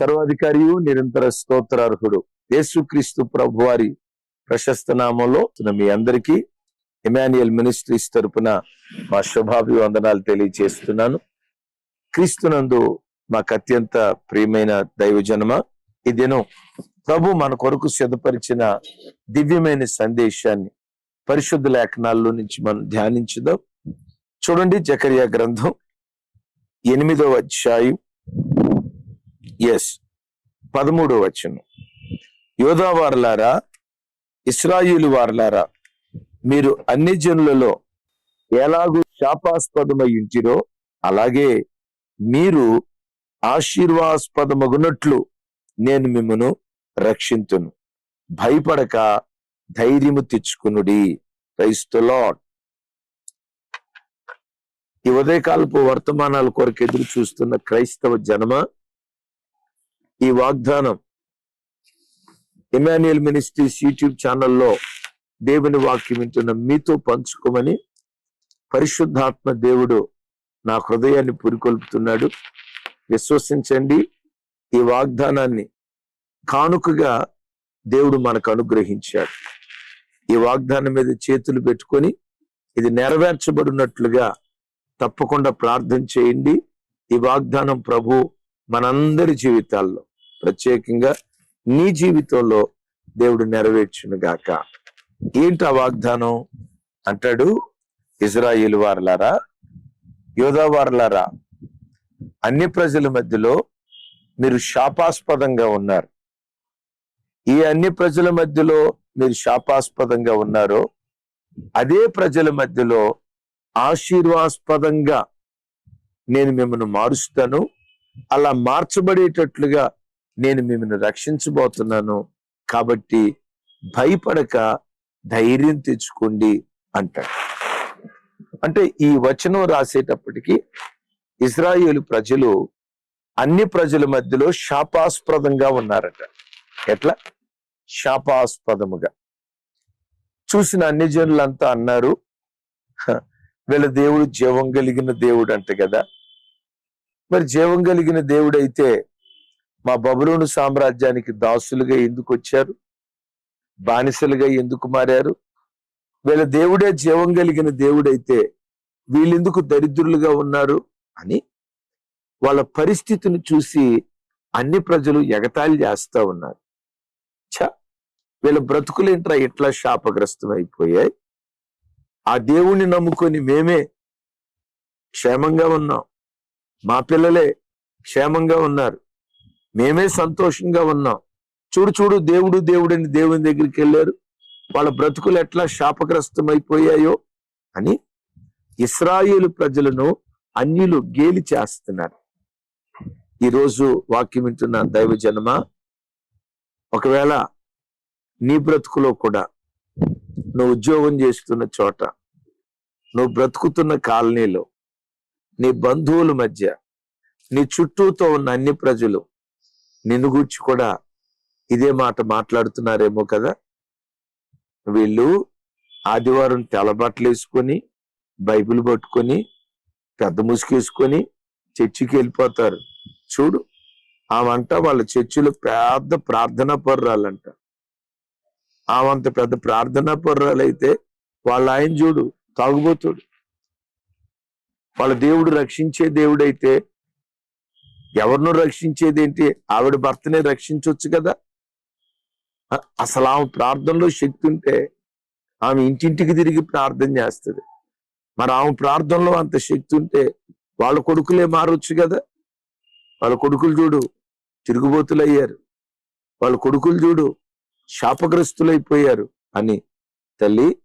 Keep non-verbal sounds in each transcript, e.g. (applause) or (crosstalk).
సర్వాధికారియు నిరంతర స్తోత్రార్హుడు. యేసుక్రీస్తు ప్రభు వారి ప్రశస్త నామంలో మీ అందరికీ ఇమాన్యుయల్ మినిస్ట్రీస్ తరపున మా శుభాభివందనాలు తెలియజేస్తున్నాను క్రీస్తునందు మాకు అత్యంత ప్రియమైన దైవజనమ ఈ దినం ప్రభు మన కొరకు సిద్ధపరిచిన దివ్యమైన సందేశాన్ని పరిశుద్ధ లేఖనాల్లో నుంచి మనం ధ్యానించుదాం. చూడండి జకరియా గ్రంథం ఎనిమిదవ అధ్యాయం. ఎస్ పదమూడో వచనం. యోధా వారలారా ఇస్రాయిలు వారలారా మీరు అన్ని జనులలో ఎలాగూ శాపాస్పదమై ఉంటిరో అలాగే మీరు ఆశీర్వాస్పదమగునట్లు నేను మిమ్మను రక్షింతును. భయపడక ధైర్యము తెచ్చుకునుడి. క్రైస్తలాడ్ ఈ ఉదయకాలపు వర్తమానాల కొరకు ఎదురు చూస్తున్న క్రైస్తవ జనమ ఈ వాగ్దానం ఇమాన్యుయల్ మినిస్ట్రీస్ యూట్యూబ్ ఛానల్లో దేవుని వాక్యం వింటున్న మీతో పంచుకోమని పరిశుద్ధాత్మ దేవుడు నా హృదయాన్ని పురికొల్పుతున్నాడు. విశ్వసించండి. ఈ వాగ్దానాన్ని కానుకగా దేవుడు మనకు అనుగ్రహించాడు. ఈ వాగ్దానం మీద చేతులు పెట్టుకొని ఇది నెరవేర్చబడినట్లుగా తప్పకుండా ప్రార్థన చేయండి. ఈ వాగ్దానం ప్రభు మనందరి జీవితాల్లో ప్రత్యేకంగా నీ జీవితంలో దేవుడు నెరవేర్చును గాక. ఏంటి ఆ వాగ్దానం? అంటాడు ఇజ్రాయిల్ వారలారా యోధావారలారా అన్ని ప్రజల మధ్యలో మీరు శాపాస్పదంగా ఉన్నారు. ఈ అన్ని ప్రజల మధ్యలో మీరు శాపాస్పదంగా ఉన్నారో అదే ప్రజల మధ్యలో ఆశీర్వాస్పదంగా నేను మిమ్మల్ని మారుస్తాను. అలా మార్చబడేటట్లుగా నేను మిమ్మల్ని రక్షించబోతున్నాను. కాబట్టి భయపడక ధైర్యం తెచ్చుకోండి అంటాడు. అంటే ఈ వచనం రాసేటప్పటికి ఇజ్రాయేలు ప్రజలు అన్ని ప్రజల మధ్యలో శాపాస్పదంగా ఉన్నారట. ఎట్లా? శాపాస్పదముగా. చూసిన అన్ని జనులంతా అన్నారు వీళ్ళ దేవుడు జీవం కలిగిన దేవుడు అంట కదా. మరి జీవం కలిగిన దేవుడు అయితే మా బబులోను సామ్రాజ్యానికి దాసులుగా ఎందుకు వచ్చారు? బానిసలుగా ఎందుకు మారారు? వీళ్ళ దేవుడే జీవం కలిగిన దేవుడైతే వీళ్ళెందుకు దరిద్రులుగా ఉన్నారు అని వాళ్ళ పరిస్థితిని చూసి అన్ని ప్రజలు ఎగతాళి చేస్తా ఉన్నారు. ఛ! వీళ్ళ బ్రతుకులేంట్రా ఇట్లా శాపగ్రస్తం అయిపోయాయి ఆ దేవుణ్ణి నమ్ముకొని మేమే క్షేమంగా ఉన్నాం. మా పిల్లలే క్షేమంగా ఉన్నారు. మేమే సంతోషంగా ఉన్నాం. చూడు చూడు దేవుడు దేవుడని దేవుని దగ్గరికి వెళ్ళారు. వాళ్ళ బ్రతుకులు ఎట్లా శాపగ్రస్తం అయిపోయాయో అని ఇస్రాయేలు ప్రజలను అన్యులు గేలి చేస్తున్నారు. ఈరోజు వాక్యం వింటున్న దైవ జన్మ ఒకవేళ నీ బ్రతుకులో కూడా నువ్వు ఉద్యోగం చేస్తున్న చోట నువ్వు బ్రతుకుతున్న కాలనీలో నీ బంధువుల మధ్య నీ చుట్టూతో ఉన్న అన్ని ప్రజలు నిన్ను గూర్చి కూడా ఇదే మాట మాట్లాడుతున్నారేమో కదా. వీళ్ళు ఆదివారం తెల్లబట్టలు వేసుకొని బైబిల్ పట్టుకొని పెద్ద ముసుకేసుకొని చర్చికి వెళ్ళిపోతారు. చూడు ఆమంట వాళ్ళ చర్చిలో పెద్ద ప్రార్థనా పర్రాలంట. ఆమంత పెద్ద ప్రార్థనా పర్రాలైతే వాళ్ళ ఆయన చూడు తాగుబోతుడు. వాళ్ళ దేవుడు రక్షించే దేవుడైతే ఎవరినో రక్షించేది ఏంటి? ఆవిడ భర్తనే రక్షించవచ్చు కదా? అసలు ఆమె ప్రార్థనలో శక్తి ఉంటే ఆమె ఇంటింటికి తిరిగి ప్రార్థన చేస్తుంది. మరి ఆమె ప్రార్థనలో అంత శక్తి ఉంటే వాళ్ళ కొడుకులే మారొచ్చు కదా? వాళ్ళ కొడుకులు చూడు తిరుగుబోతులు అయ్యారు వాళ్ళ కొడుకులు చూడు శాపగ్రస్తులైపోయారు అని. తల్లి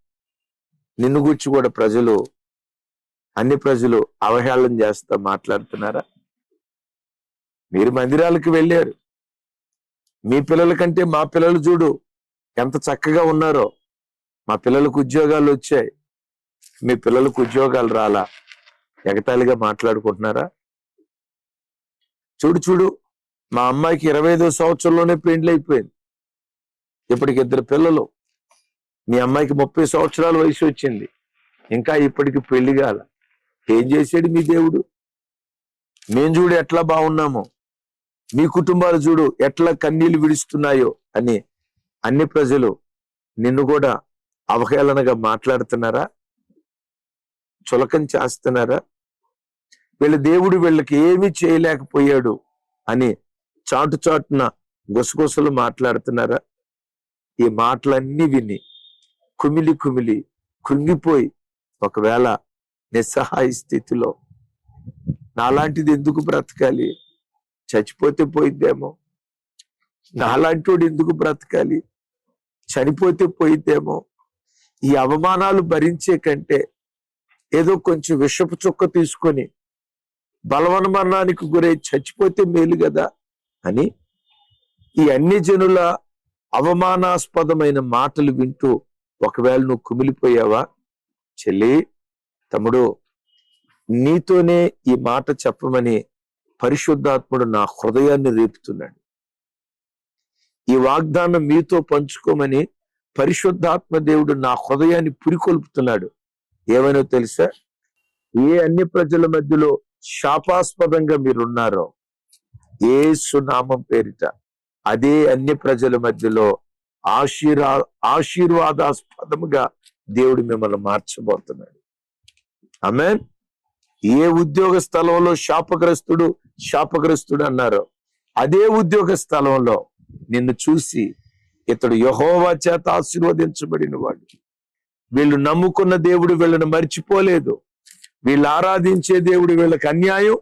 నిన్ను గురించి కూడా ప్రజలు అన్ని ప్రజలు అవహేళన చేస్తా మాట్లాడుతున్నారా? మీరు మందిరాలకు వెళ్ళారు. మీ పిల్లల కంటే మా పిల్లలు చూడు ఎంత చక్కగా ఉన్నారో. మా పిల్లలకు ఉద్యోగాలు వచ్చాయి. మీ పిల్లలకు ఉద్యోగాలు రాలా. ఎగతాళిగా మాట్లాడుకుంటున్నారా? చూడు చూడు మా అమ్మాయికి ఇరవై ఐదో సంవత్సరంలోనే పెండ్లు అయిపోయింది. ఇప్పటికి ఇద్దరు పిల్లలు. మీ అమ్మాయికి ముప్పై సంవత్సరాల వయసు వచ్చింది. ఇంకా ఇప్పటికి పెళ్ళి కాల. ఏం చేశాడు మీ దేవుడు? మేము చూడు ఎట్లా బాగున్నామో. మీ కుటుంబాలు చూడు ఎట్లా కన్నీళ్ళు విడుస్తున్నాయో అని అన్ని ప్రజలు నిన్ను కూడా అవహేళనగా మాట్లాడుతున్నారా? చులకం చేస్తున్నారా? వీళ్ళ దేవుడు వీళ్ళకి ఏమీ చేయలేకపోయాడు అని చాటు చాటున గుసగుసలు మాట్లాడుతున్నారా? ఈ మాటలన్నీ విని కుమిలి కుమిలి కుంగిపోయి ఒకవేళ నిస్సహాయ స్థితిలో నాలాంటిది ఎందుకు బ్రతకాలి? చచ్చిపోతే పోయిద్దేమో? నాలాంటి వాడు ఎందుకు బ్రతకాలి? చనిపోతే పోయిద్దేమో? ఈ అవమానాలు భరించే కంటే ఏదో కొంచెం విషపు చుక్క తీసుకొని బలవన్మరణానికి గురై చచ్చిపోతే మేలు కదా అని ఈ అన్ని జనుల అవమానాస్పదమైన మాటలు వింటూ ఒకవేళ నువ్వు కుమిలిపోయావా? చెల్లి తమ్ముడు నీతోనే ఈ మాట చెప్పమని పరిశుద్ధాత్ముడు నా హృదయాన్ని రేపుతున్నాడు. ఈ వాగ్దానం మీతో పంచుకోమని పరిశుద్ధాత్మ దేవుడు నా హృదయాన్ని పురికొల్పుతున్నాడు. ఏమైనా తెలుసా? ఏ అన్ని ప్రజల మధ్యలో శాపాస్పదంగా మీరున్నారో ఏ సునామం పేరిట అదే అన్ని ప్రజల మధ్యలో ఆశీర్వా ఆశీర్వాదాస్పదముగా దేవుడు మిమ్మల్ని మార్చబోతున్నాడు. అమెన్ ఏ ఉద్యోగ స్థలంలో శాపగ్రస్తుడు శాపగ్రస్తుడు అన్నారో అదే ఉద్యోగ స్థలంలో నిన్ను చూసి ఇతడు యహోవా చేత ఆశీర్వదించబడిన వాడు. వీళ్ళు నమ్ముకున్న దేవుడు వీళ్ళని మర్చిపోలేదు. వీళ్ళు ఆరాధించే దేవుడు వీళ్ళకి అన్యాయం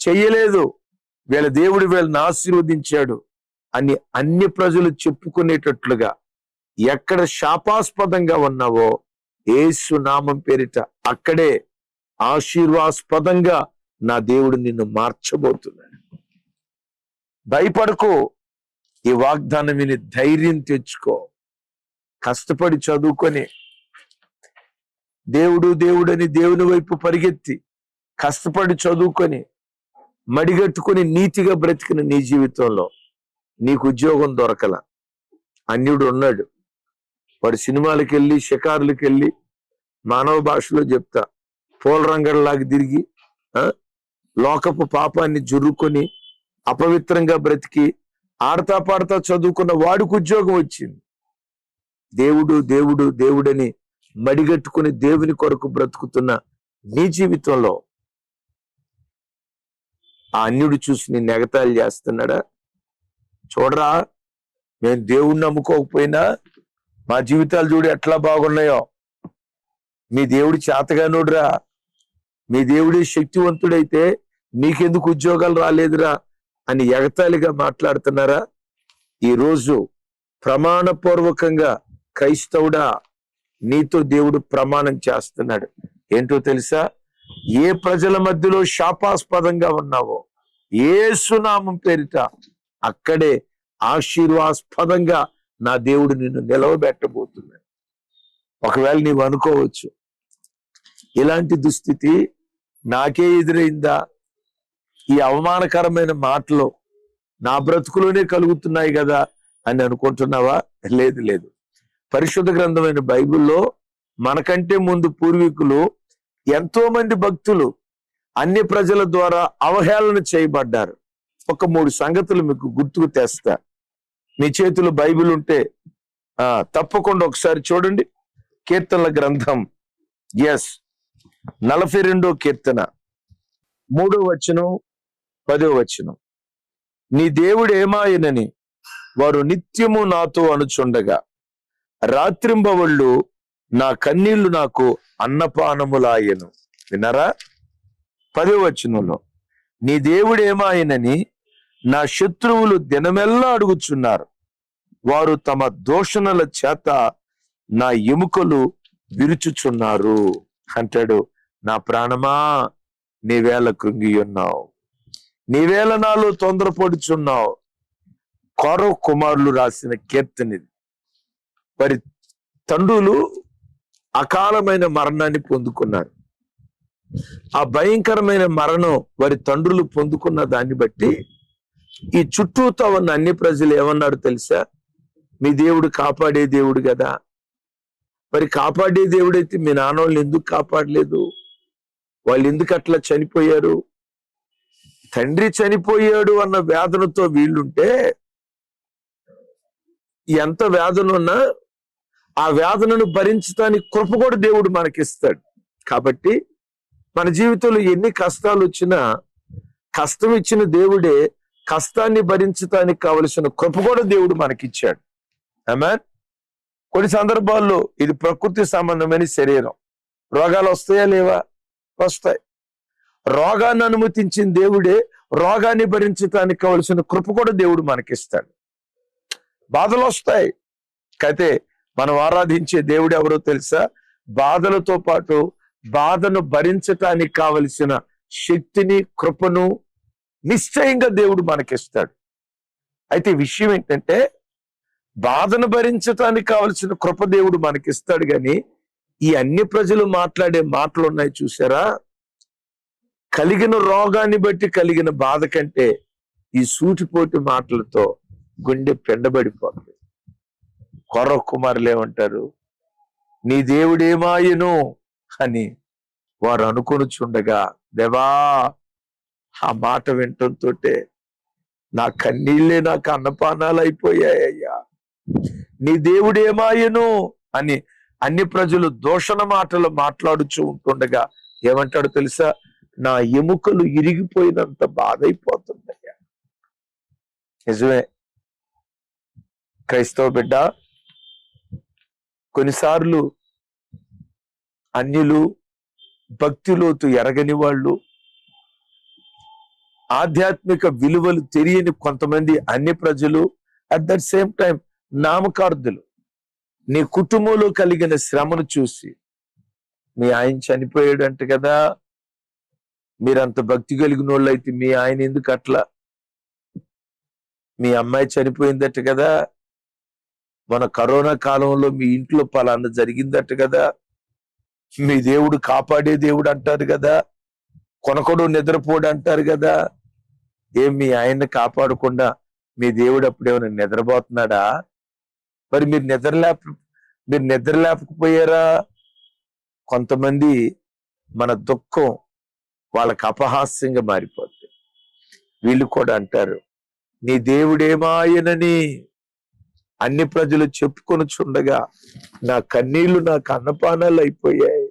చెయ్యలేదు వీళ్ళ దేవుడు వీళ్ళని ఆశీర్వదించాడు అని అన్ని ప్రజలు చెప్పుకునేటట్లుగా ఎక్కడ శాపాస్పదంగా ఉన్నావో ఏసు నామం పేరిట అక్కడే ఆశీర్వాస్పదంగా నా దేవుడు నిన్ను మార్చబోతున్నాడు. భయపడకు. ఈ వాగ్దానం విని ధైర్యం తెచ్చుకో. కష్టపడి చదువుకొని దేవుడు దేవుడని దేవుని వైపు పరిగెత్తి కష్టపడి చదువుకొని మడిగట్టుకుని నీతిగా బ్రతికిన నీ జీవితంలో నీకు ఉద్యోగం దొరకల. అన్యుడు ఉన్నాడు. వాడు సినిమాలకు వెళ్ళి షికారులకు వెళ్ళి మానవ భాషలో చెప్తా. పోలరంగంలాగా తిరిగి ఆ, లోకపు పాపాన్ని జురుకొని అపవిత్రంగా బ్రతికి ఆడతా పాడతా చదువుకున్న వాడికి ఉద్యోగం వచ్చింది. దేవుడు దేవుడు దేవుడని మడిగట్టుకుని దేవుని కొరకు బ్రతుకుతున్న నీ జీవితంలో ఆ అన్యుడు చూసి నేను ఎగతాళి చేస్తున్నాడా? చూడరా మేము దేవుణ్ణి నమ్ముకోకపోయినా మా జీవితాలు చూడు ఎట్లా బాగున్నాయో. మీ దేవుడి చేతగానుడురా. మీ దేవుడే శక్తివంతుడైతే మీకెందుకు ఉద్యోగాలు రాలేదురా అని ఎగతాళిగా మాట్లాడుతున్నారా? ఈ రోజు ప్రమాణపూర్వకంగా క్రైస్తవుడా నీతో దేవుడు ప్రమాణం చేస్తున్నాడు. ఏంటో తెలుసా? ఏ ప్రజల మధ్యలో శాపాస్పదంగా ఉన్నావో ఏ సునామం పేరిట అక్కడే ఆశీర్వాస్పదంగా నా దేవుడు నిన్ను నిలవబెట్టబోతున్నాడు. ఒకవేళ నీవు అనుకోవచ్చు ఇలాంటి దుస్థితి నాకే ఎదురైందా? ఈ అవమానకరమైన మాటలు నా బ్రతుకులోనే కలుగుతున్నాయి కదా అని అనుకుంటున్నావా? లేదు లేదు. పరిశుద్ధ గ్రంథమైన బైబిల్లో మనకంటే ముందు పూర్వీకులు ఎంతో మంది భక్తులు అన్ని ప్రజల ద్వారా అవహేళన చేయబడ్డారు. ఒక మూడు సంగతులు మీకు గుర్తుకు తెస్తా. మీ చేతులు బైబిల్ ఉంటే ఆ తప్పకుండా ఒకసారి చూడండి. కీర్తనల గ్రంథం. ఎస్ నలభై రెండో కీర్తన. మూడో వచనం పదో వచనం. నీ దేవుడు ఏమాయనని వారు నిత్యము నాతో అనుచుండగా రాత్రింబవళ్ళు నా కన్నీళ్ళు నాకు అన్నపానములాయను. వినరా పదో వచనంలో నీ దేవుడు ఏమాయనని నా శత్రువులు దినమెల్లా అడుగుచున్నారు. వారు తమ దోషణల చేత నా ఎముకలు విరుచుచున్నారు. అంటాడు నా ప్రాణమా నీవేళ కృంగి ఉన్నావు. నీవేళ నాలో తొందరపడుచున్నావు. కౌరవ కుమారులు రాసిన కీర్తనిది. మరి వారి తండ్రులు అకాలమైన మరణాన్ని పొందుకున్నారు. ఆ భయంకరమైన మరణం వారి తండ్రులు పొందుకున్న దాన్ని బట్టి ఈ చుట్టూతో ఉన్న అన్ని ప్రజలు ఏమన్నారు తెలుసా? మీ దేవుడు కాపాడే దేవుడు కదా మరి కాపాడే దేవుడైతే మీ నాన్న వాళ్ళు ఎందుకు కాపాడలేదు? వాళ్ళు ఎందుకు అట్లా చనిపోయారు? తండ్రి చనిపోయాడు అన్న వేదనతో వీళ్ళుంటే ఎంత వేదన ఉన్నా ఆ వేదనను భరించడానికి కృప కూడా దేవుడు మనకిస్తాడు. కాబట్టి మన జీవితంలో ఎన్ని కష్టాలు వచ్చినా కష్టం ఇచ్చిన దేవుడే కష్టాన్ని భరించడానికి కావలసిన కృప కూడా దేవుడు మనకిచ్చాడు. ఆమె కొన్ని సందర్భాల్లో ఇది ప్రకృతి సంబంధమైన శరీరం. రోగాలు వస్తాయా లేవా? వస్తాయి. రోగాన్ని అనుమతించిన దేవుడే రోగాన్ని భరించడానికి కావలసిన కృప కూడా దేవుడు మనకిస్తాడు. బాధలు వస్తాయి. అయితే మనం ఆరాధించే దేవుడు ఎవరో తెలుసా? బాధలతో పాటు బాధను భరించటానికి కావలసిన శక్తిని కృపను నిశ్చయంగా దేవుడు మనకిస్తాడు. అయితే విషయం ఏంటంటే బాధను భరించటానికి కావలసిన కృప దేవుడు మనకిస్తాడు కానీ ఈ అన్ని ప్రజలు మాట్లాడే మాటలు ఉన్నాయి చూసారా కలిగిన రోగాన్ని బట్టి కలిగిన బాధ కంటే ఈ సూటిపోటి మాటలతో గుండె పెండబడిపోతుంది. కొర్ర కుమారులు ఏమంటారు? నీ దేవుడేమాయను అని వారు అనుకొనుచుండగా దేవా ఆ మాట వినటంతో నా కన్నీళ్ళే నాకు అన్నపానాలు అయిపోయాయ్యా నీ దేవుడేమాయను అని అన్ని ప్రజలు దోషణ మాటలు మాట్లాడుచూ ఉంటుండగా ఏమంటాడు తెలుసా? నా ఎముకలు ఇరిగిపోయినంత బాధైపోతుందయ్యా. నిజమే. క్రైస్తవ బిడ్డ కొన్నిసార్లు అన్యులు భక్తిలోతు ఎరగని వాళ్ళు ఆధ్యాత్మిక విలువలు తెలియని కొంతమంది అన్ని ప్రజలు అట్ దట్ సేమ్ టైం నామకార్థులు. నీ కుటుంబంలో కలిగిన శ్రమను చూసి మీ ఆయన చనిపోయాడు అంట కదా. మీరంత భక్తి కలిగిన వాళ్ళు అయితే మీ ఆయన ఎందుకు అట్లా? మీ అమ్మాయి చనిపోయిందట కదా. మన కరోనా కాలంలో మీ ఇంట్లో పలానా జరిగిందట కదా. మీ దేవుడు కాపాడే దేవుడు అంటారు కదా. కొనకొడు నిద్రపోడు అంటారు కదా. ఏం మీ ఆయన్ని కాపాడకుండా మీ దేవుడు అప్పుడేమైనా నిద్రపోతున్నాడా? మరి మీరు నిద్ర లేప మీరు నిద్ర లేపకపోయారా? కొంతమంది మన దుఃఖం వాళ్ళకి అపహాస్యంగా మారిపోద్ది. వీళ్ళు కూడా అంటారు నీ దేవుడేమాయనని అన్ని ప్రజలు చెప్పుకొని చుండగా నా కన్నీళ్ళు నా కన్నపానాలు అయిపోయాయి.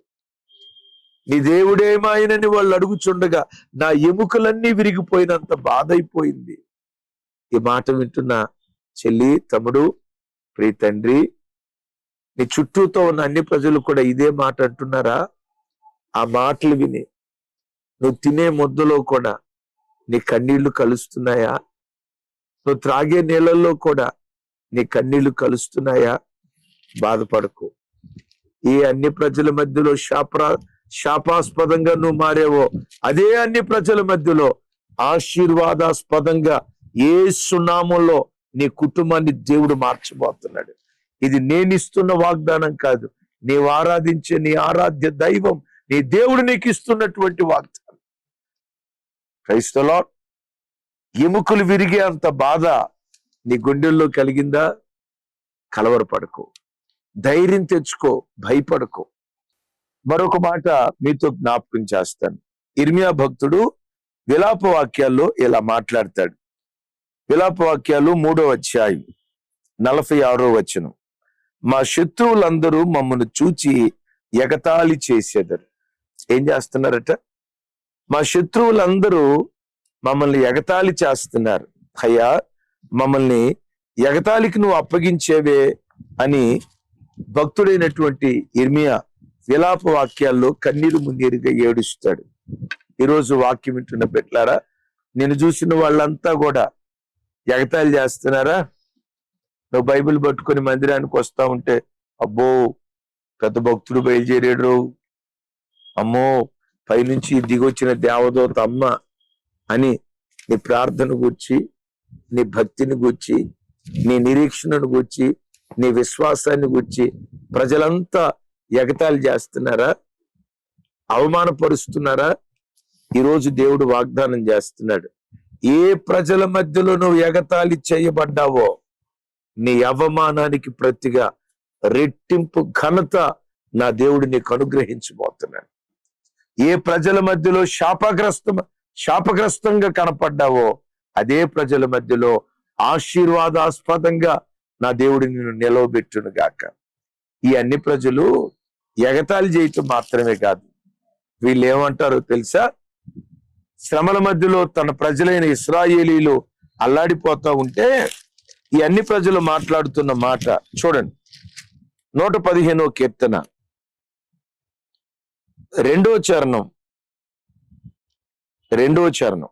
నీ దేవుడేమాయనని వాళ్ళు అడుగుచుండగా నా ఎముకలన్నీ విరిగిపోయినంత బాధ అయిపోయింది. ఈ మాట వింటున్న చెల్లి తమ్ముడు ప్రియ తండ్రి నీ చుట్టూతో ఉన్న అన్ని ప్రజలు కూడా ఇదే మాట అంటున్నారా? ఆ మాటలు విని నువ్వు తినే ముద్దలో కూడా నీ కన్నీళ్ళు కలుస్తున్నాయా? నువ్వు త్రాగే నీళ్ళల్లో కూడా నీ కన్నీళ్ళు కలుస్తున్నాయా? బాధపడకు. ఏ అన్ని ప్రజల మధ్యలో శాపరా శాపాస్పదంగా నువ్వు మారేవో అదే అన్ని ప్రజల మధ్యలో ఆశీర్వాదాస్పదంగా ఏ సునామంలో నీ కుటుంబాన్ని దేవుడు మార్చబోతున్నాడు ఇది నేను ఇస్తున్న వాగ్దానం కాదు. నీవు ఆరాధించే నీ ఆరాధ్య దైవం నీ దేవుడు నీకు ఇస్తున్నటువంటి వాగ్దానం క్రైస్తలో ఎముకలు విరిగే అంత బాధ నీ గుండెల్లో కలిగిందా? కలవరపడుకో. ధైర్యం తెచ్చుకో భయపడుకో. మరొక మాట మీతో జ్ఞాపకం చేస్తాను. ఇర్మియా భక్తుడు విలాప వాక్యాల్లో ఇలా మాట్లాడతాడు. విలాప వాక్యాలు మూడో అధ్యాయం నలభై ఆరో వచనం. మా శత్రువులందరూ మమ్మల్ని చూచి ఎగతాళి చేసేదారు. ఏం చేస్తున్నారట? మా శత్రువులందరూ మమ్మల్ని ఎగతాళి చేస్తున్నారు. అయ్యా మమ్మల్ని ఎగతాళికి నువ్వు అప్పగించేవే అని భక్తుడైనటువంటి ఇర్మియా విలాప వాక్యాల్లో కన్నీరు మున్నీరుగా ఏడుస్తాడు. ఈరోజు వాక్యం వింటున్న పెట్టారా నేను చూసిన వాళ్ళంతా కూడా ఎగతాళి చేస్తున్నారా? నువ్వు బైబిల్ పట్టుకొని మందిరానికి వస్తా ఉంటే అబ్బో పెద్ద భక్తుడు బయలుదేరాడు. అమ్మో పైనుంచి దిగొచ్చిన దేవదూత అమ్మ అని నీ ప్రార్థన గుర్చి నీ భక్తిని గూర్చి నీ నిరీక్షణను గూర్చి నీ విశ్వాసాన్ని గూర్చి ప్రజలంతా ఎగతాళి చేస్తున్నారా? అవమానపరుస్తున్నారా? ఈరోజు దేవుడు వాగ్దానం చేస్తున్నాడు. ఏ ప్రజల మధ్యలో నువ్వు ఎగతాళి చేయబడ్డావో నీ అవమానానికి ప్రతిగా రెట్టింపు ఘనత నా దేవుడు నీకు అనుగ్రహించబోతున్నాను ఏ ప్రజల మధ్యలో శాపగ్రస్త శాపగ్రస్తంగా కనపడ్డావో అదే ప్రజల మధ్యలో ఆశీర్వాదాస్పదంగా నా దేవుడు నిన్ను నిలవబెట్టును గాక ఈ అన్ని ప్రజలు ఎగతాళి చేయటం మాత్రమే కాదు. వీళ్ళు ఏమంటారో తెలుసా? శ్రమల మధ్యలో తన ప్రజలైన ఇస్రాయేలీలు అల్లాడిపోతా ఉంటే ఈ అన్ని ప్రజలు మాట్లాడుతున్న మాట చూడండి. నూట పదిహేనో కీర్తన. రెండో చరణం. రెండో చరణం.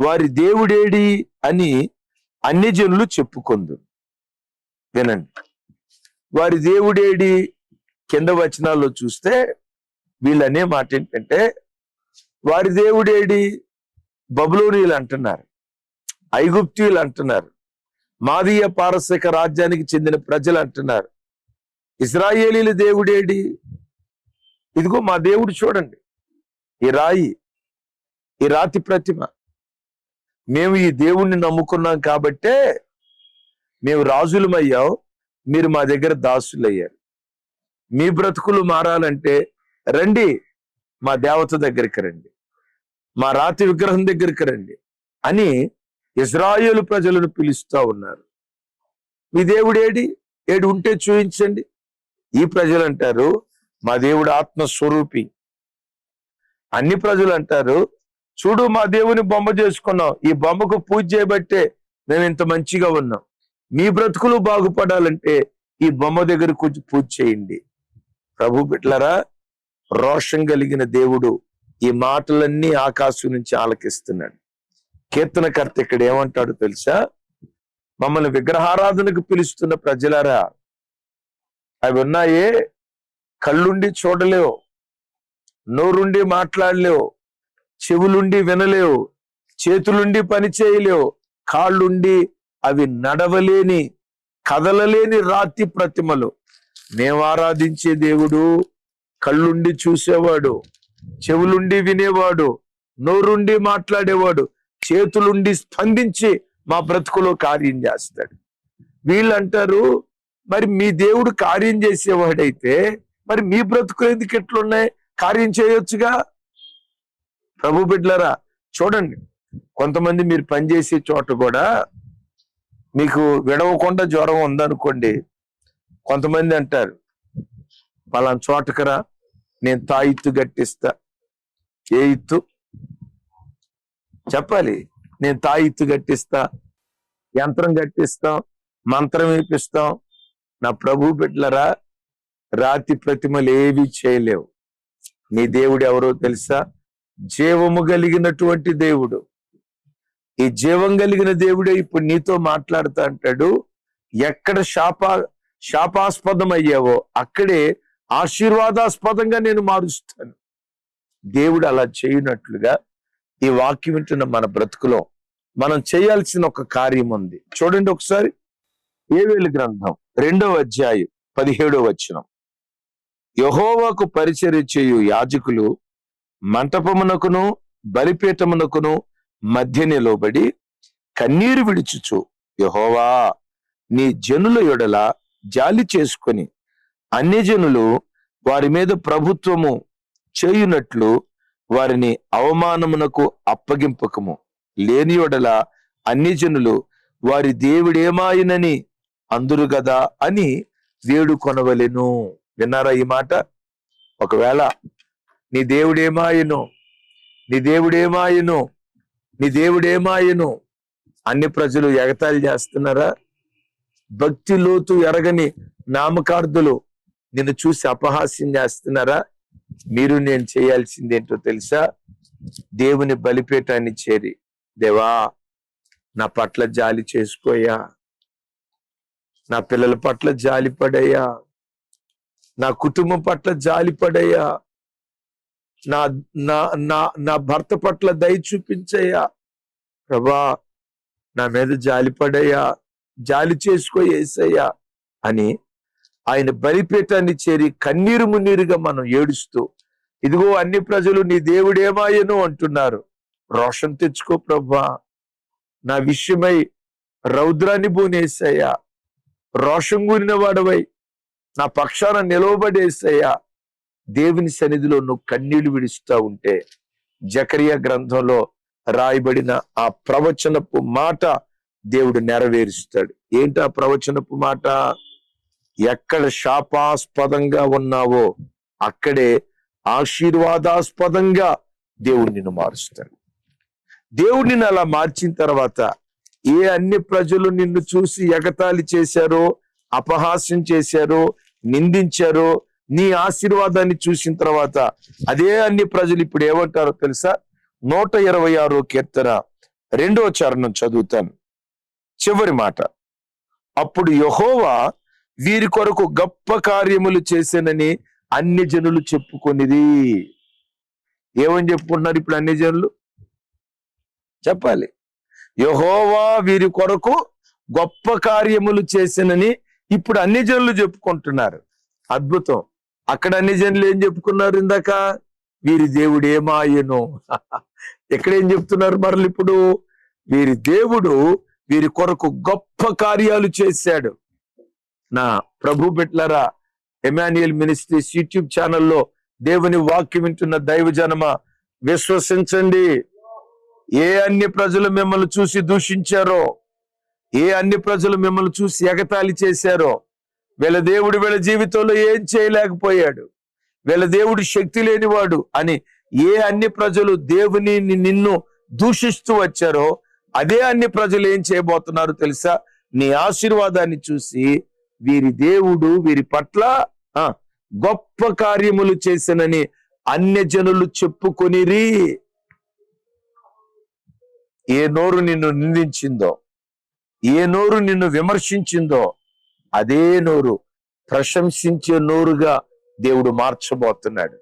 వారి దేవుడేడి అని అన్ని జనులు చెప్పుకొందు వినండి. వారి దేవుడేడి కింద వచనాల్లో చూస్తే వీళ్ళనే మాట ఏంటంటే వారి దేవుడేడి బబులోనీయులు అంటున్నారు. ఐగుప్తీయులు అంటున్నారు. మాదీయ పారసిక రాజ్యానికి చెందిన ప్రజలు అంటున్నారు. ఇజ్రాయేలీల దేవుడేడి ఇదిగో మా దేవుడు చూడండి. ఈ రాయి ఈ రాతి ప్రతిమ. మేము ఈ దేవుణ్ణి నమ్ముకున్నాం కాబట్టే మేము రాజులమయ్యాం. మీరు మా దగ్గర దాసులయ్యారు. మీ బ్రతుకులు మారాలంటే రండి మా దేవత దగ్గరికి రండి. మా రాతి విగ్రహం దగ్గరికి రండి అని ఇజ్రాయేలు ప్రజలను పిలుస్తా ఉన్నారు. మీ దేవుడు ఏడి? ఏడు ఉంటే చూపించండి ఈ ప్రజలు అంటారు మా దేవుడు ఆత్మస్వరూపి. అన్ని ప్రజలు అంటారు చూడు మా దేవుని బొమ్మ చేసుకున్నాం. ఈ బొమ్మకు పూజ చేయబట్టే మేము ఇంత మంచిగా ఉన్నాం. మీ బ్రతుకులు బాగుపడాలంటే ఈ బొమ్మ దగ్గర కొంచెం పూజ చేయండి. ప్రభు బిట్లరా రోషం కలిగిన దేవుడు ఈ మాటలన్నీ ఆకాశం నుంచి ఆలకిస్తున్నాడు. కీర్తనకర్త ఇక్కడ ఏమంటాడు తెలుసా? మమ్మల్ని విగ్రహారాధనకు పిలుస్తున్న ప్రజలారా అవి ఉన్నాయే? కళ్ళుండి చూడలేవు నోరుండి మాట్లాడలేవు చెవులుండి వినలేవు చేతులుండి పని చేయలేవు కాళ్ళుండి అవి నడవలేని కదలలేని రాతి ప్రతిమలు. మేము ఆరాధించే దేవుడు కళ్ళుండి చూసేవాడు. చెవులుండి వినేవాడు నోరుండి మాట్లాడేవాడు చేతులుండి స్పందించి మా బ్రతుకులో కార్యం చేస్తాడు. వీళ్ళంటారు మరి మీ దేవుడు కార్యం చేసేవాడైతే మరి మీ బ్రతుకులు ఎందుకు ఎట్లున్నాయి కార్యం చేయొచ్చుగా? ప్రభు బిడ్లరా చూడండి. కొంతమంది మీరు పనిచేసే చోట కూడా మీకు విడవకుండా జ్వరం ఉందనుకోండి కొంతమంది అంటారు పలానా చోటకరా నేను తాయిత్తు గట్టిస్తా. ఏ ఇత్తు? చెప్పాలి. నేను తాయిత్తు గట్టిస్తా. యంత్రం గట్టిస్తాం. మంత్రం వేపిస్తాం నా ప్రభు బిడ్లరా రాతి ప్రతిమలు ఏవి చేయలేవు. నీ దేవుడు ఎవరో తెలుసా? జీవము కలిగినటువంటి దేవుడు. ఈ జీవం కలిగిన దేవుడే ఇప్పుడు నీతో మాట్లాడుతా అంటాడు. ఎక్కడ శాప శాపాస్పదం అయ్యావో అక్కడే ఆశీర్వాదాస్పదంగా నేను మారుస్తాను. దేవుడు అలా చేయనట్లుగా ఈ వాక్యం వింటున్న మన బ్రతుకులో మనం చేయాల్సిన ఒక కార్యం ఉంది. చూడండి ఒకసారి. ఏవేలు గ్రంథం రెండవ అధ్యాయం పదిహేడవ వచనం. యహోవాకు పరిచర్య చేయు యాజకులు మంటపమునకును బలిపీఠమునకును మధ్య నిలవబడి కన్నీరు విడుచుచు యహోవా నీ జనుల యొడల జాలి చేసుకొని అన్యజనులు వారి మీద ప్రభుత్వము చేయునట్లు వారిని అవమానమునకు అప్పగింపకము. లేనియొడల అన్యజనులు వారి దేవుడేమాయనని అందురు గదా అని వేడుకొనవలెను విన్నారా ఈ మాట? ఒకవేళ నీ దేవుడేమాయను నీ దేవుడేమాయను నీ దేవుడేమాయను అన్ని ప్రజలు ఎగతాళి చేస్తున్నారా? భక్తి లోతు ఎరగని నామకార్థులు నిన్ను చూసి అపహాస్యం చేస్తున్నారా? మీరు నేను చేయాల్సింది ఏంటో తెలుసా? దేవుని బలిపేటాన్ని చేరి దేవా నా పట్ల జాలి చేసుకోయా నా పిల్లల పట్ల జాలి పడయ్యా. నా కుటుంబం పట్ల జాలి పడయ్యా. నా నా నా నా భర్త పట్ల దయ చూపించయ్యా. ప్రభా నా మీద జాలి పడయ్యా. జాలి చేసుకో ఏసయ్యా అని ఆయన బలిపీఠాన్ని చేరి కన్నీరు మున్నీరుగా మనం ఏడుస్తూ ఇదిగో అన్ని ప్రజలు నీ దేవుడేమాయను అంటున్నారు. రోషన్ తెచ్చుకో ప్రభా. నా విషయమై రౌద్రాన్ని బూనేసయ్యా రోషం కూరిన వాడవై నా పక్షాన నిలవబడేసయ్యా. దేవుని సన్నిధిలో నువ్వు కన్నీళ్ళు విడుస్తూ ఉంటే జకరియా గ్రంథంలో రాయబడిన ఆ ప్రవచనపు మాట దేవుడు నెరవేరుస్తాడు. ఏంటి ఆ ప్రవచనపు మాట? ఎక్కడ శాపాస్పదంగా ఉన్నావో అక్కడే ఆశీర్వాదాస్పదంగా దేవుడు నిన్ను మారుస్తాడు. దేవుడు నిన్ను అలా మార్చిన తర్వాత ఏ అన్ని ప్రజలు నిన్ను చూసి ఎగతాళి చేశారో అపహాస్యం చేశారో నిందించారో నీ ఆశీర్వాదాన్ని చూసిన తర్వాత అదే అన్ని ప్రజలు ఇప్పుడు ఏమంటారో తెలుసా? నూట ఇరవై ఆరో కీర్తన రెండో చరణం చదువుతాను. చివరి మాట. అప్పుడు యహోవా వీరి కొరకు గొప్ప కార్యములు చేశానని అన్ని జనులు చెప్పుకునేది. ఏమని చెప్పుకుంటున్నారు ఇప్పుడు అన్ని జనులు? చెప్పాలి. యహోవా వీరి కొరకు గొప్ప కార్యములు చేశానని ఇప్పుడు అన్ని జనులు చెప్పుకుంటున్నారు. అద్భుతం. అక్కడ అన్ని జనులు ఏం చెప్పుకున్నారు ఇందాక? వీరి దేవుడు ఏమాయను? ఇక్కడ (laughs) ఏం చెప్తున్నారు మరలు ఇప్పుడు వీరి దేవుడు వీరి కొరకు గొప్ప కార్యాలు చేశాడు. నా ప్రభు బిట్లరా ఎమాన్యుయల్ మినిస్ట్రీస్ యూట్యూబ్ ఛానల్లో దేవుని వాక్యం వింటున్న దైవజనమ విశ్వసించండి. ఏ అన్ని ప్రజలు మిమ్మల్ని చూసి దూషించారో ఏ అన్ని ప్రజలు మిమ్మల్ని చూసి ఎగతాళి చేశారో వీళ్ళ దేవుడు వీళ్ళ జీవితంలో ఏం చేయలేకపోయాడు వీళ్ళ దేవుడు శక్తి లేనివాడు అని ఏ అన్ని ప్రజలు దేవుని నిన్ను దూషిస్తూ వచ్చారో అదే అన్ని ప్రజలు ఏం చేయబోతున్నారు తెలుసా? నీ ఆశీర్వాదాన్ని చూసి వీరి దేవుడు వీరి పట్ల గొప్ప కార్యములు చేసినని అన్య జనులు చెప్పుకొనిరి. ఏ నోరు నిన్ను నిందించిందో ఏ నోరు నిన్ను విమర్శించిందో అదే నోరు ప్రశంసించే నోరుగా దేవుడు మార్చబోతున్నాడు.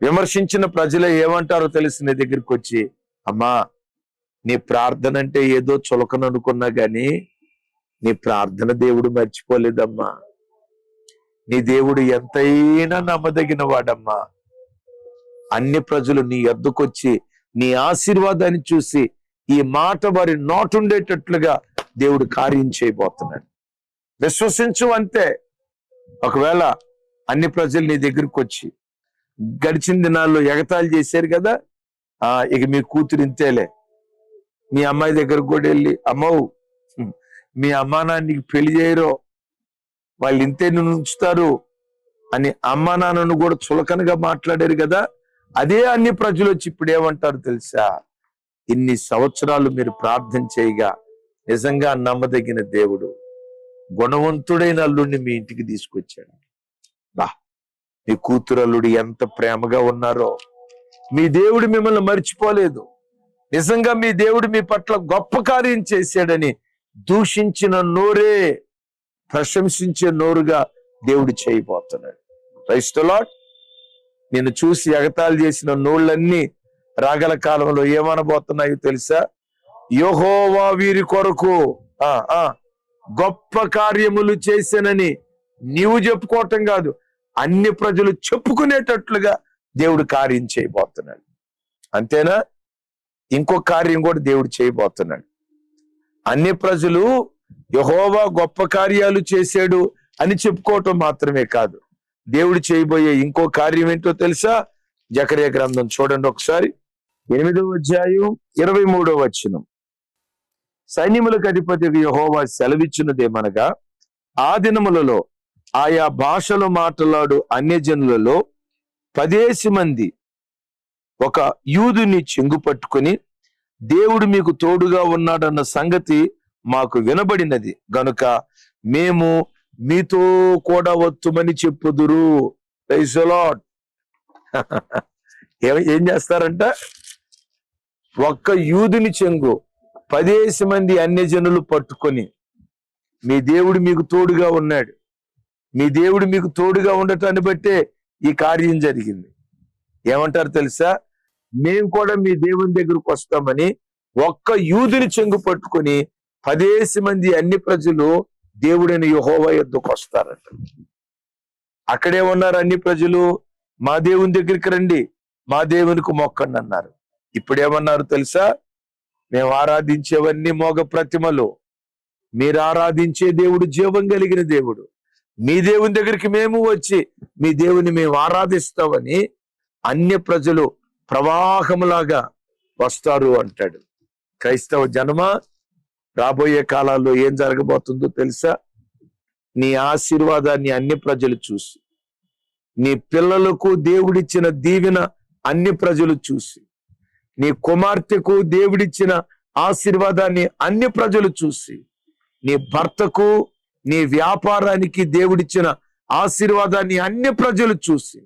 విమర్శించిన ప్రజలే ఏమంటారో తెలిసి నీ దగ్గరికి వచ్చి అమ్మా నీ ప్రార్థన అంటే ఏదో చులకననుకున్నా గాని నీ ప్రార్థన దేవుడు మర్చిపోలేదమ్మా. నీ దేవుడు ఎంతైనా నమ్మదగిన వాడమ్మా అన్ని ప్రజలు నీ ఎద్దుకొచ్చి నీ ఆశీర్వాదాన్ని చూసి ఈ మాట వారి నోటుండేటట్లుగా దేవుడు కార్యం చేయబోతున్నాడు. విశ్వసించు అంతే. ఒకవేళ అన్ని ప్రజలు నీ దగ్గరకు వచ్చి గడిచిన దినాల్లో ఎగతాళి చేశారు కదా ఆ ఇక మీ కూతురు ఇంతేలే. మీ అమ్మాయి దగ్గరకు కూడా వెళ్ళి అమ్మవు మీ అమ్మానాన్నకి పెళ్ళి చేయరో వాళ్ళు ఇంతే నిన్ను ఉంచుతారు అని అమ్మా నాన్నను కూడా చులకనగా మాట్లాడారు కదా అదే అన్ని ప్రజలు వచ్చి ఇప్పుడు ఏమంటారు తెలుసా? ఇన్ని సంవత్సరాలు మీరు ప్రార్థన చేయగా నిజంగా నమ్మదగిన దేవుడు గుణవంతుడైన అల్లుడిని మీ ఇంటికి తీసుకొచ్చాడు. బా మీ కూతురు అల్లుడు ఎంత ప్రేమగా ఉన్నారో. మీ దేవుడు మిమ్మల్ని మర్చిపోలేదు. నిజంగా మీ దేవుడు మీ పట్ల గొప్ప కార్యం చేశాడని దూషించిన నోరే ప్రశంసించే నోరుగా దేవుడు చేయబోతున్నాడు. క్రైస్తలాట్ నిన్ను చూసి ఎగతాళి చేసిన నోళ్ళన్నీ రాగల కాలంలో ఏమనబోతున్నాయో తెలుసా? యోహోవా వీరి కొరకు ఆ ఆ గొప్ప కార్యములు చేశానని నీవు చెప్పుకోవటం కాదు అన్ని ప్రజలు చెప్పుకునేటట్లుగా దేవుడు కార్యం చేయబోతున్నాడు. అంతేనా? ఇంకో కార్యం కూడా దేవుడు చేయబోతున్నాడు. అన్ని ప్రజలు యహోవా గొప్ప కార్యాలు చేశాడు అని చెప్పుకోవటం మాత్రమే కాదు. దేవుడు చేయబోయే ఇంకో కార్యం ఏంటో తెలుసా? జకరియా గ్రంథం చూడండి ఒకసారి. ఎనిమిదవ అధ్యాయం ఇరవై మూడవ వచనం. సైన్యములకు అధిపతి యహోవా సెలవిచ్చినదేమనగా ఆ దినములలో ఆయా భాషలు మాట్లాడు అన్యజనులలో పదేసి మంది ఒక యూదుని చెంగు పట్టుకొని దేవుడు మీకు తోడుగా ఉన్నాడన్న సంగతి మాకు వినబడినది. గనుక మేము మీతో కూడా వత్తుమని చెప్పుదురు. లాట్ (laughs) ఏం ఏం చేస్తారంట? ఒక్క యూదుని చెంగు పదేసి మంది అన్యజనులు పట్టుకొని మీ దేవుడు మీకు తోడుగా ఉన్నాడు. మీ దేవుడు మీకు తోడుగా ఉండటాన్ని బట్టే ఈ కార్యం జరిగింది. ఏమంటారు తెలుసా? మేము కూడా మీ దేవుని దగ్గరకు వస్తామని ఒక్క యూదుని చెంగు పట్టుకొని పదేసి మంది అన్ని ప్రజలు దేవుడైన యుహోవ యుద్ధకు వస్తారంట. అక్కడే ఉన్నారు అన్ని ప్రజలు మా దేవుని దగ్గరికి రండి మా దేవునికి మొక్కండి అన్నారు ఇప్పుడేమన్నారు తెలుసా? మేము ఆరాధించేవన్నీ మోగ ప్రతిమలు. మీరు ఆరాధించే దేవుడు జీవం కలిగిన దేవుడు. మీ దేవుని దగ్గరికి మేము వచ్చి మీ దేవుని మేము ఆరాధిస్తామని అన్య ప్రజలు ప్రవాహములాగా వస్తారు అంటాడు. క్రైస్తవ జనమ రాబోయే కాలాల్లో ఏం జరగబోతుందో తెలుసా? నీ ఆశీర్వాదాన్ని అన్ని ప్రజలు చూసి నీ పిల్లలకు దేవుడిచ్చిన దీవెన అన్ని ప్రజలు చూసి నీ కుమార్తెకు దేవుడిచ్చిన ఆశీర్వాదాన్ని అన్ని ప్రజలు చూసి నీ భర్తకు నీ వ్యాపారానికి దేవుడిచ్చిన ఆశీర్వాదాన్ని అన్ని ప్రజలు చూసి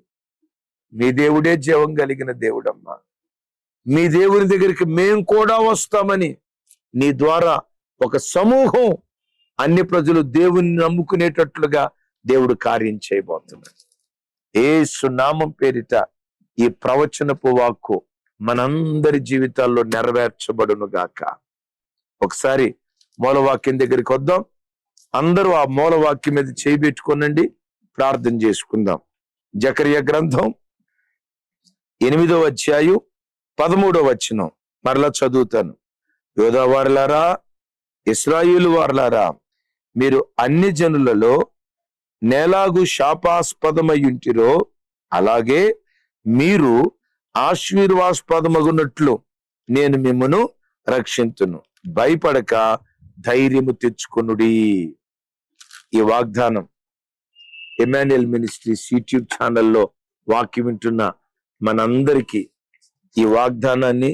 మీ దేవుడే జీవం కలిగిన దేవుడమ్మా. మీ దేవుని దగ్గరికి మేం కూడా వస్తామని నీ ద్వారా ఒక సమూహం అన్ని ప్రజలు దేవుని నమ్ముకునేటట్లుగా దేవుడు కార్యం చేయబోతున్నాడు. ఏ సునామం పేరిట ఈ ప్రవచనపు వాక్కు మనందరి జీవితాల్లో నెరవేర్చబడును గాక ఒకసారి మూలవాక్యం దగ్గరికి వద్దాం. అందరూ ఆ మూలవాక్యం మీద చేయబెట్టుకోనండి ప్రార్థన చేసుకుందాం. జకర్య గ్రంథం ఎనిమిదో అధ్యాయు పదమూడో వచనం. మరలా చదువుతాను. యోధావారులారా ఇస్రాయిలు వారలారా మీరు అన్ని జనులలో నేలాగు శాపాస్పదమయ్యుంటిరో అలాగే మీరు ఆశీర్వాస్పదమగునట్లు నేను మిమ్మను రక్షింతును. భయపడక ధైర్యము తెచ్చుకునుడి. ఈ వాగ్దానం ఎమాన్యుయల్ మినిస్ట్రీస్ యూట్యూబ్ ఛానల్లో వాక్యం వింటున్న మనందరికీ ఈ వాగ్దానాన్ని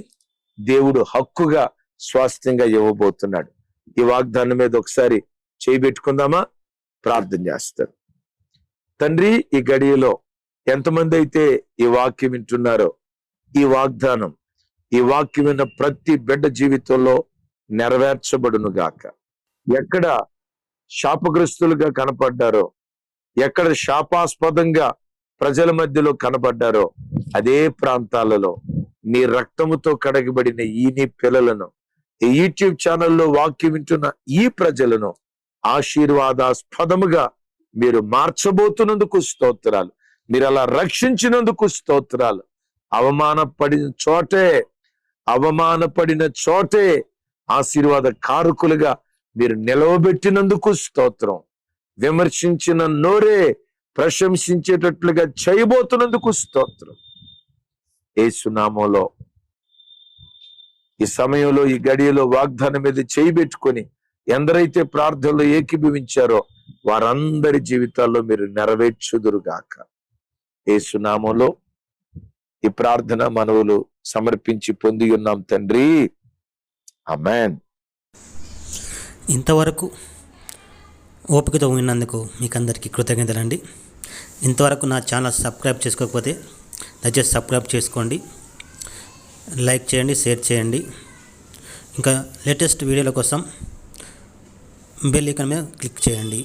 దేవుడు హక్కుగా స్వాస్థ్యంగా ఇవ్వబోతున్నాడు. ఈ వాగ్దానం మీద ఒకసారి చేయబెట్టుకుందామా ప్రార్థన చేస్తారు తండ్రి ఈ గడియలో ఎంతమంది అయితే ఈ వాక్యం వింటున్నారో ఈ వాగ్దానం ఈ వాక్యం విన్న ప్రతి బిడ్డ జీవితంలో నెరవేర్చబడును గాక ఎక్కడ శాపగ్రస్తులుగా కనపడ్డారో ఎక్కడ శాపాస్పదంగా ప్రజల మధ్యలో కనబడ్డారో అదే ప్రాంతాలలో మీ రక్తముతో కడగబడిన ఈ నీ పిల్లలను ఈ యూట్యూబ్ ఛానల్లో వాక్యం వింటున్న ఈ ప్రజలను ఆశీర్వాదాస్పదముగా మీరు మార్చబోతున్నందుకు స్తోత్రాలు. మీరు అలా రక్షించినందుకు స్తోత్రాలు. అవమానపడిన చోటే అవమానపడిన చోటే ఆశీర్వాద కారకులుగా మీరు నిలవబెట్టినందుకు స్తోత్రం. విమర్శించిన నోరే ప్రశంసించేటట్లుగా చేయబోతున్నందుకు స్తోత్రం. ఏసునామంలో ఈ సమయంలో ఈ గడియలో వాగ్దానం మీద చేయి పెట్టుకొని ఎందరైతే ప్రార్థనలో ఏకీభవించారో వారందరి జీవితాల్లో మీరు నెరవేర్చుదురుగాక. ఏసునామంలో ఈ ప్రార్థన మనవులు సమర్పించి పొంది ఉన్నాం తండ్రి. అమెన్ ఇంతవరకు ఓపికతో ఉన్నందుకు మీకందరికీ కృతజ్ఞతలండి. ఇంతవరకు నా ఛానల్ సబ్స్క్రైబ్ చేసుకోకపోతే దయచేసి సబ్స్క్రైబ్ చేసుకోండి లైక్ చేయండి షేర్ చేయండి. ఇంకా లేటెస్ట్ వీడియోల కోసం బెల్ ఐకాన్ మీద క్లిక్ చేయండి.